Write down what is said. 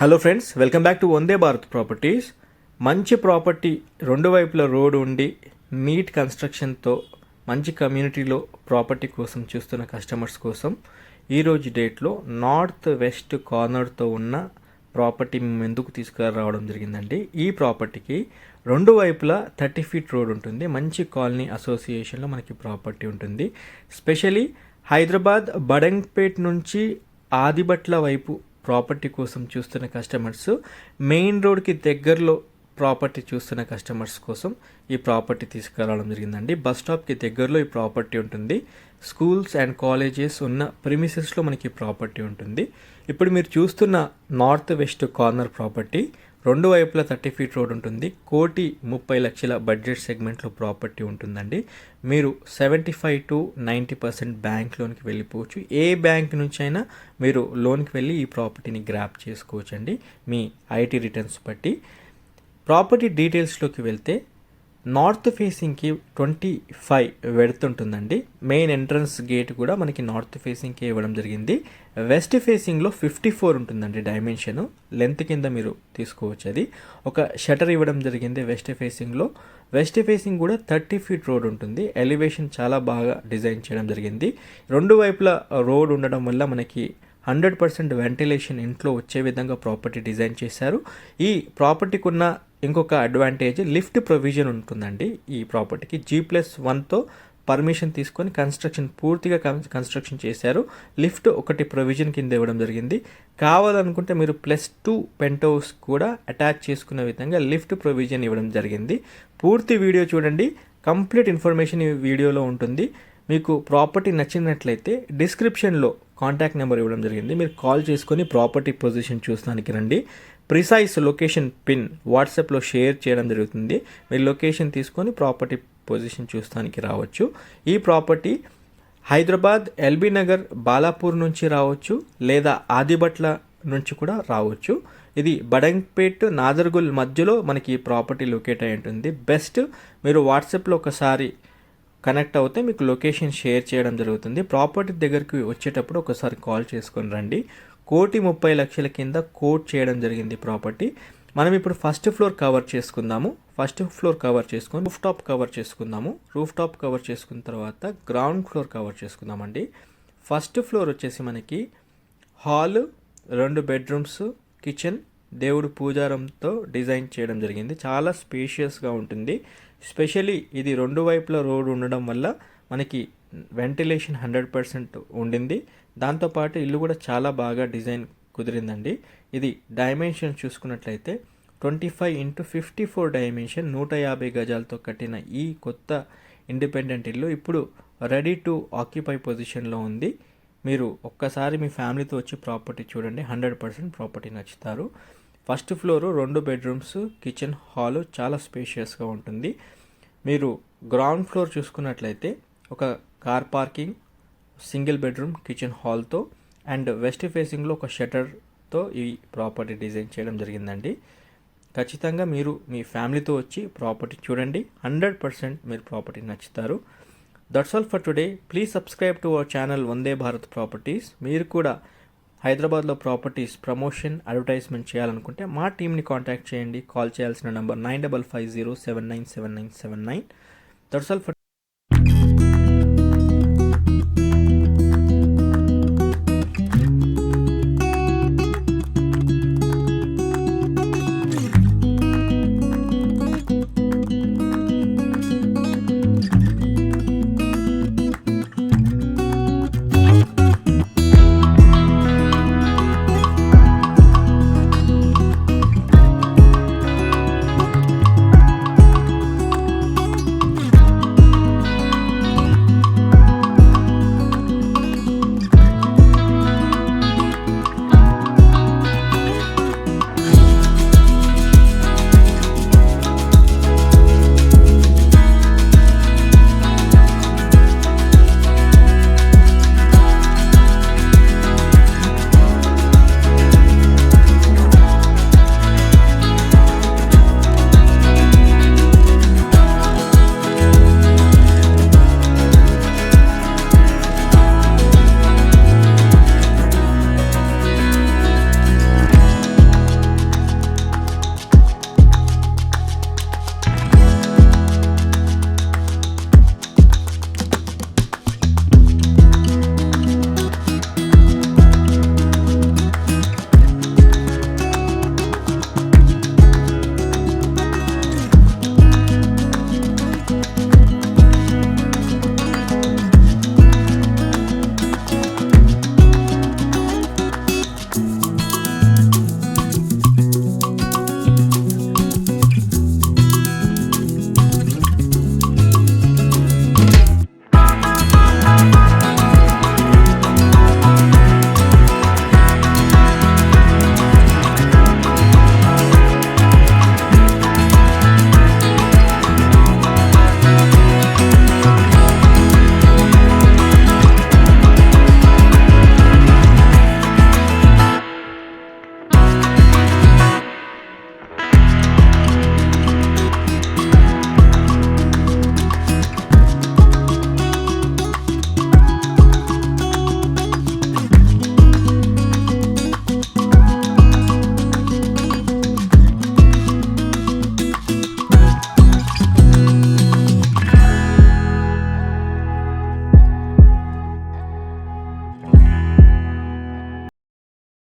Hello friends welcome back to Vande Bharat properties మంచి property రెండు వైపుల రోడ్ ఉండి నీట్ కన్స్ట్రక్షన్తో మంచి కమ్యూనిటీలో ప్రాపర్టీ కోసం చూస్తున్న కస్టమర్స్ కోసం ఈరోజు డేట్లో నార్త్ వెస్ట్ కార్నర్తో ఉన్న ప్రాపర్టీ మేము ఎందుకు తీసుకురావడం జరిగిందండి ఈ ప్రాపర్టీకి రెండు వైపులా థర్టీ ఫీట్ రోడ్ ఉంటుంది. మంచి కాలనీ అసోసియేషన్లో మనకి ప్రాపర్టీ ఉంటుంది. స్పెషలీ హైదరాబాద్ బడంగ్పేట్ నుంచి ఆదిబట్ల వైపు ప్రాపర్టీ కోసం చూస్తున్న కస్టమర్స్ మెయిన్ రోడ్కి దగ్గరలో ప్రాపర్టీ చూస్తున్న కస్టమర్స్ కోసం ఈ ప్రాపర్టీ తీసుకురావడం జరిగిందండి. బస్ స్టాప్కి దగ్గరలో ఈ ప్రాపర్టీ ఉంటుంది. స్కూల్స్ అండ్ కాలేజెస్ ఉన్న ప్రిమిసెస్లో మనకి ప్రాపర్టీ ఉంటుంది. ఇప్పుడు మీరు చూస్తున్న నార్త్ వెస్ట్ కార్నర్ ప్రాపర్టీ రెండు వైపులా థర్టీ ఫీట్ రోడ్ ఉంటుంది. కోటి ముప్పై లక్షల బడ్జెట్ సెగ్మెంట్లో ప్రాపర్టీ ఉంటుందండి. మీరు seventy five to ninety percent bank లోన్కి వెళ్ళిపోవచ్చు. ఏ బ్యాంక్ నుంచి అయినా మీరు లోన్కి వెళ్ళి ఈ ప్రాపర్టీని గ్రాప్ చేసుకోవచ్చు అండి మీ ఐటీ రిటర్న్స్ బట్టి. ప్రాపర్టీ డీటెయిల్స్లోకి వెళ్తే నార్త్ ఫేసింగ్కి ట్వంటీ ఫైవ్ వెడుతుంటుందండి. మెయిన్ ఎంట్రన్స్ గేట్ కూడా మనకి నార్త్ ఫేసింగ్కి ఇవ్వడం జరిగింది. వెస్ట్ ఫేసింగ్లో ఫిఫ్టీ ఫోర్ ఉంటుందండి డైమెన్షన్. లెంత్ కింద మీరు తీసుకోవచ్చు అది. ఒక షటర్ ఇవ్వడం జరిగింది వెస్ట్ ఫేసింగ్లో. వెస్ట్ ఫేసింగ్ కూడా థర్టీ ఫీట్ రోడ్ ఉంటుంది. ఎలివేషన్ చాలా బాగా డిజైన్ చేయడం జరిగింది. రెండు వైపులా రోడ్ ఉండడం వల్ల మనకి హండ్రెడ్ పర్సెంట్ వెంటిలేషన్ ఇంట్లో వచ్చే విధంగా ప్రాపర్టీ డిజైన్ చేశారు. ఈ ప్రాపర్టీకి ఉన్న ఇంకొక అడ్వాంటేజ్ లిఫ్ట్ ప్రొవిజన్ ఉంటుందండి ఈ ప్రాపర్టీకి జీ ప్లస్ వన్తో పర్మిషన్ తీసుకొని కన్స్ట్రక్షన్ పూర్తిగా కన్స్ట్రక్షన్ చేశారు. లిఫ్ట్ ఒకటి ప్రొవిజన్ కింద ఇవ్వడం జరిగింది. కావాలనుకుంటే మీరు ప్లస్ టూ పెంట్ హౌస్ కూడా అటాచ్ చేసుకునే విధంగా లిఫ్ట్ ప్రొవిజన్ ఇవ్వడం జరిగింది. పూర్తి వీడియో చూడండి. కంప్లీట్ ఇన్ఫర్మేషన్ ఈ వీడియోలో ఉంటుంది. మీకు ప్రాపర్టీ నచ్చినట్లయితే డిస్క్రిప్షన్లో కాంటాక్ట్ నెంబర్ ఇవ్వడం జరిగింది. మీరు కాల్ చేసుకొని ప్రాపర్టీ పొజిషన్ చూస్తానికి రండి. ప్రిసైజ్ లొకేషన్ పిన్ వాట్సాప్లో షేర్ చేయడం జరుగుతుంది. మీరు లొకేషన్ తీసుకొని ప్రాపర్టీ పొజిషన్ చూస్తానికి రావచ్చు. ఈ property Hyderabad L B Nagar Balapur నుంచి రావచ్చు లేదా ఆదిబట్ల నుంచి కూడా రావచ్చు. ఇది బడంగ్పేట్ నాదర్గుల్ మధ్యలో మనకి ఈ ప్రాపర్టీ లొకేట్ అయి ఉంటుంది. బెస్ట్ మీరు వాట్సాప్లో ఒకసారి కనెక్ట్ అవుతే మీకు లొకేషన్ షేర్ చేయడం జరుగుతుంది. ప్రాపర్టీ దగ్గరికి వచ్చేటప్పుడు ఒకసారి కాల్ చేసుకొని రండి. కోటి ముప్పై లక్షల కింద కోట్ చేయడం జరిగింది ప్రాపర్టీ. మనం ఇప్పుడు ఫస్ట్ ఫ్లోర్ కవర్ చేసుకుందాము. ఫస్ట్ ఫ్లోర్ కవర్ చేసుకొని రూఫ్ టాప్ కవర్ చేసుకుందాము. రూఫ్ టాప్ కవర్ చేసుకున్న తర్వాత గ్రౌండ్ ఫ్లోర్ కవర్ చేసుకుందామండి. ఫస్ట్ ఫ్లోర్ వచ్చేసి మనకి హాల్ రెండు బెడ్రూమ్స్ కిచెన్ దేవుడు పూజారంతో డిజైన్ చేయడం జరిగింది. చాలా స్పేషియస్గా ఉంటుంది. స్పెషలీ ఇది రెండు వైపుల రోడ్ ఉండడం వల్ల మనకి వెంటిలేషన్ హండ్రెడ్ పర్సెంట్ ఉండింది. దాంతోపాటు ఇల్లు కూడా చాలా బాగా డిజైన్ కుదిరిందండి. ఇది డైమెన్షన్ చూసుకున్నట్లయితే twenty five into fifty four dimension నూట యాభై గజాలతో కట్టిన ఈ కొత్త ఇండిపెండెంట్ ఇల్లు ఇప్పుడు రెడీ టు ఆక్యుపై పొజిషన్లో ఉంది. మీరు ఒక్కసారి మీ ఫ్యామిలీతో వచ్చి ప్రాపర్టీ చూడండి. హండ్రెడ్ పర్సెంట్ ప్రాపర్టీ నచ్చుతారు. ఫస్ట్ ఫ్లోరు రెండు బెడ్రూమ్స్ కిచెన్ హాల్ చాలా స్పేషియస్గా ఉంటుంది. మీరు గ్రౌండ్ ఫ్లోర్ చూసుకున్నట్లయితే ఒక car parking single bedroom kitchen హాల్తో and west ఫేసింగ్లో ఒక షటర్తో ఈ ప్రాపర్టీ డిజైన్ చేయడం జరిగిందండి. ఖచ్చితంగా మీరు మీ ఫ్యామిలీతో వచ్చి ప్రాపర్టీ చూడండి. హండ్రెడ్ పర్సెంట్ మీరు ప్రాపర్టీ నచ్చుతారు. That's all for today. Please subscribe to our channel Vande Bharat properties. మీరు కూడా హైదరాబాద్లో ప్రాపర్టీస్ ప్రమోషన్ అడ్వర్టైజ్మెంట్ చేయాలనుకుంటే మా టీమ్ని కాంటాక్ట్ చేయండి. కాల్ చేయాల్సిన number nine double five zero seven nine seven nine seven nine. That's all for